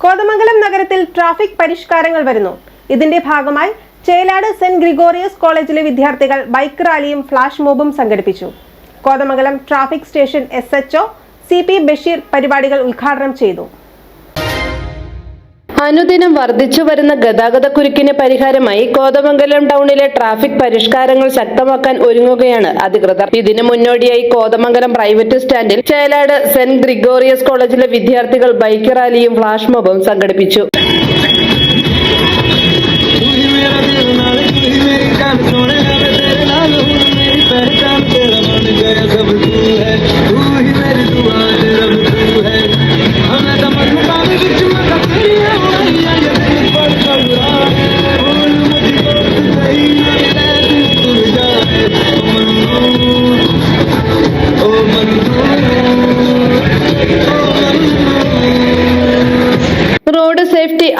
കോതമംഗലം നഗരത്തിൽ ട്രാഫിക് പരിഷ്കാരങ്ങൾ വരുന്നു. ഇതിന്റെ ഭാഗമായി ചേലാട് സെന്റ് ഗ്രിഗോറിയസ് കോളേജിലെ വിദ്യാർത്ഥികൾ ബൈക്ക് റാലിയും ഫ്ലാഷ് മോബും സംഘടിപ്പിച്ചു. Kothamangalam traffic station S HO C P Basheer പരിപാടികൾ ഉദ്ഘാടനം ചെയ്തു. അനുദിനം വർദ്ധിച്ചു വരുന്ന ഗതാഗത കുരുക്കിന് പരിഹാരമായി കോതമംഗലം ടൗണിലെ ട്രാഫിക് പരിഷ്കാരങ്ങൾ ശക്തമാക്കാൻ ഒരുങ്ങുകയാണ് അധികൃതർ. ഇതിനു മുന്നോടിയായി കോതമംഗലം പ്രൈവറ്റ് സ്റ്റാൻഡിൽ ചേലാട് സെന്റ് ഗ്രിഗോറിയസ് കോളേജിലെ വിദ്യാർത്ഥികൾ ബൈക്ക് റാലിയും ഫ്ലാഷ് മോബും സംഘടിപ്പിച്ചു.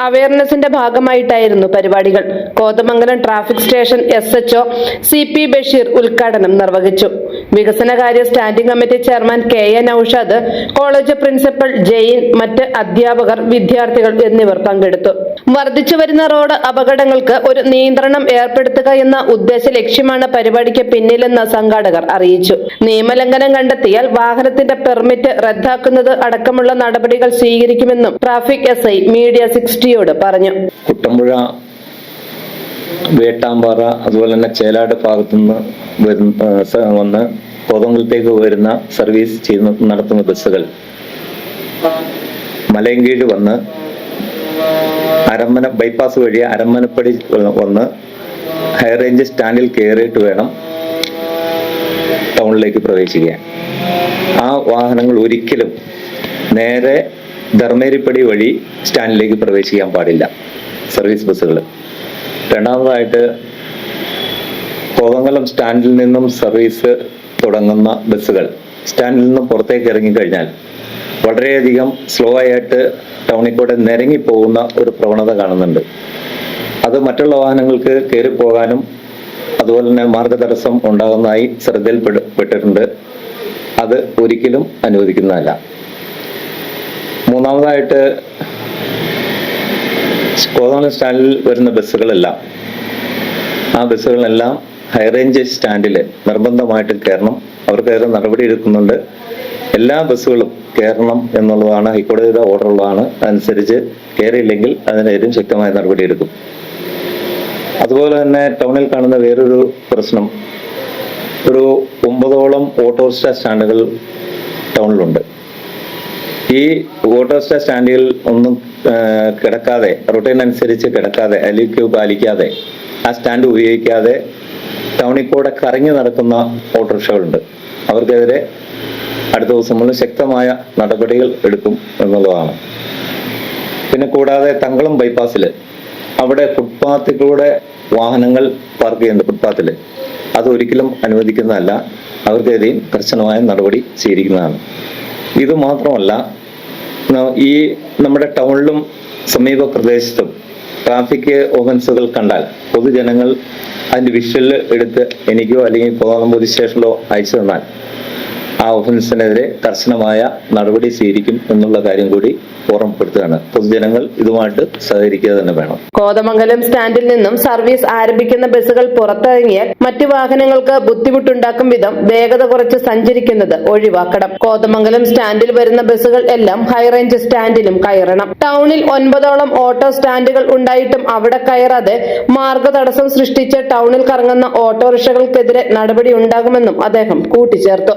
അവയർനെസിന്റെ ഭാഗമായിട്ടായിരുന്നു പരിപാടികൾ. Kothamangalam traffic station S HO C P Basheer ഉദ്ഘാടനം നിർവഹിച്ചു. വികസനകാര്യ standing committee chairman K A Naushad college principal Jain മറ്റ് അധ്യാപകർ വിദ്യാർത്ഥികൾ എന്നിവർ പങ്കെടുത്തു. വർദ്ധിച്ചു വരുന്ന റോഡ് അപകടങ്ങൾക്ക് ഒരു നിയന്ത്രണം ഏർപ്പെടുത്തുക എന്ന ഉദ്ദേശ ലക്ഷ്യമാണ് പരിപാടിക്ക് പിന്നിലെന്ന് സംഘാടകർ അറിയിച്ചു. നിയമലംഘനം കണ്ടെത്തിയാൽ വാഹനത്തിന്റെ പെർമിറ്റ് റദ്ദാക്കുന്നത് അടക്കമുള്ള നടപടികൾ സ്വീകരിക്കുമെന്നും ട്രാഫിക് എസ് ഐ മീഡിയ സിക്സ്റ്റിയോട് പറഞ്ഞു. കുട്ടമ്പുഴ വേട്ടാമ്പാറ അതുപോലെ തന്നെ ചേലാട് ഭാഗത്തു നിന്ന് വരുന്ന വന്ന് കോതമംഗലത്തേക്ക് വരുന്ന സർവീസ് ചെയ്യുന്ന നടത്തുന്ന ബസ്സുകൾ. മലയങ്കീഴ് വന്ന് അരമന ബൈപ്പാസ് വഴി അരമനപ്പടി വന്ന് ഹൈ റേഞ്ച് സ്റ്റാൻഡിൽ കയറിയിട്ട് വേണം ടൗണിലേക്ക് പ്രവേശിക്കാൻ. ആ വാഹനങ്ങൾ ഒരിക്കലും നേരെ ധർമ്മേരിപ്പടി വഴി സ്റ്റാൻഡിലേക്ക് പ്രവേശിക്കാൻ പാടില്ല. സർവീസ് ബസ്സുകൾ. രണ്ടാമതായിട്ട് കോതങ്കലം സ്റ്റാൻഡിൽ നിന്നും സർവീസ് തുടങ്ങുന്ന ബസ്സുകൾ. സ്റ്റാൻഡിൽ നിന്നും പുറത്തേക്ക് ഇറങ്ങിക്കഴിഞ്ഞാൽ വളരെയധികം സ്ലോ ആയിട്ട് ടൗണിൽ കൂടെ നിരങ്ങി പോകുന്ന ഒരു പ്രവണത കാണുന്നുണ്ട്. അത് മറ്റുള്ള വാഹനങ്ങൾക്ക് കയറി പോകാനും അതുപോലെ തന്നെ മാർഗതടസ്സം ഉണ്ടാകുന്നതായി ശ്രദ്ധയിൽപ്പെട്ടിട്ടുണ്ട്. അത് ഒരിക്കലും അനുവദിക്കുന്നതല്ല. മൂന്നാമതായിട്ട് കോതമംഗലം സ്റ്റാൻഡിൽ വരുന്ന ബസ്സുകളെല്ലാം ആ ബസ്സുകളെല്ലാം ഹൈ റേഞ്ച് സ്റ്റാൻഡിൽ നിർബന്ധമായിട്ട് കയറണം. അവർക്കതിന് നടപടി എടുക്കുന്നുണ്ട്. എല്ലാ ബസ്സുകളും കയറണം എന്നുള്ളതാണ് ഹൈക്കോടതിയുടെ ഓർഡർ ഉള്ളതാണ് അതനുസരിച്ച് കയറിയില്ലെങ്കിൽ അതിനെതിരും ശക്തമായ നടപടി എടുക്കും. അതുപോലെ തന്നെ ടൗണിൽ കാണുന്ന വേറൊരു പ്രശ്നം. ഒരു ഒമ്പതോളം ഓട്ടോറിക്ഷ സ്റ്റാൻഡുകൾ ടൗണിലുണ്ട്. ഈ ഓട്ടോറിക്ഷ സ്റ്റാൻഡുകൾ ഒന്നും കിടക്കാതെ റുട്ടീൻ അനുസരിച്ച് കിടക്കാതെ അലിക്യൂ പാലിക്കാതെ ആ സ്റ്റാൻഡ് ഉപയോഗിക്കാതെ ടൗണിൽ കൂടെ കറങ്ങി നടക്കുന്ന ഓട്ടോറിക്ഷകളുണ്ട്. അവർക്കെതിരെ അടുത്ത ദിവസം മുതൽ ശക്തമായ നടപടികൾ എടുക്കും എന്നുള്ളതാണ്. പിന്നെ കൂടാതെ തങ്കളം ബൈപ്പാസിൽ അവിടെ ഫുട്പാത്തിലൂടെ വാഹനങ്ങൾ പാർക്ക് ചെയ്യുന്നുണ്ട്. ഫുട്പാത്തിൽ അത് ഒരിക്കലും അനുവദിക്കുന്നതല്ല. അവർക്കെതിരെയും കർശനമായ നടപടി സ്വീകരിക്കുന്നതാണ്. ഇത് മാത്രമല്ല ഈ നമ്മുടെ ടൗണിലും സമീപ പ്രദേശത്തും ട്രാഫിക് ഓഫൻസുകൾ കണ്ടാൽ പൊതുജനങ്ങൾ അതിന്റെ വിഷ്വൽ എടുത്ത് എനിക്കോ അല്ലെങ്കിൽ കോതമംഗലം പോലീസ് സ്റ്റേഷനിലോ അയച്ചു തന്നാൽ ആ ഓഫൻസിനെതിരെ കർശനമായ നടപടി സ്വീകരിക്കും എന്നുള്ള കാര്യം കൂടി ഓർമ്മപ്പെടുത്തുകയാണ്. പൊതുജനങ്ങൾ ഇതുമായിട്ട് സഹകരിക്കുക തന്നെ വേണം. കോതമംഗലം സ്റ്റാൻഡിൽ നിന്നും സർവീസ് ആരംഭിക്കുന്ന ബസ്സുകൾ പുറത്തിറങ്ങിയാൽ മറ്റു വാഹനങ്ങൾക്ക് ബുദ്ധിമുട്ടുണ്ടാക്കും വിധം വേഗത കുറച്ച് സഞ്ചരിക്കുന്നത് ഒഴിവാക്കണം. കോതമംഗലം സ്റ്റാൻഡിൽ വരുന്ന ബസ്സുകൾ എല്ലാം ഹൈറേഞ്ച് സ്റ്റാൻഡിലും കയറണം. ടൗണിൽ ഒൻപതോളം ഓട്ടോ സ്റ്റാൻഡുകൾ ഉണ്ടായിട്ടും അവിടെ കയറാതെ മാർഗതടസ്സം സൃഷ്ടിച്ച് ടൗണിൽ കറങ്ങുന്ന ഓട്ടോറിക്ഷകൾക്കെതിരെ നടപടി ഉണ്ടാകുമെന്നും അദ്ദേഹം കൂട്ടിച്ചേർത്തു.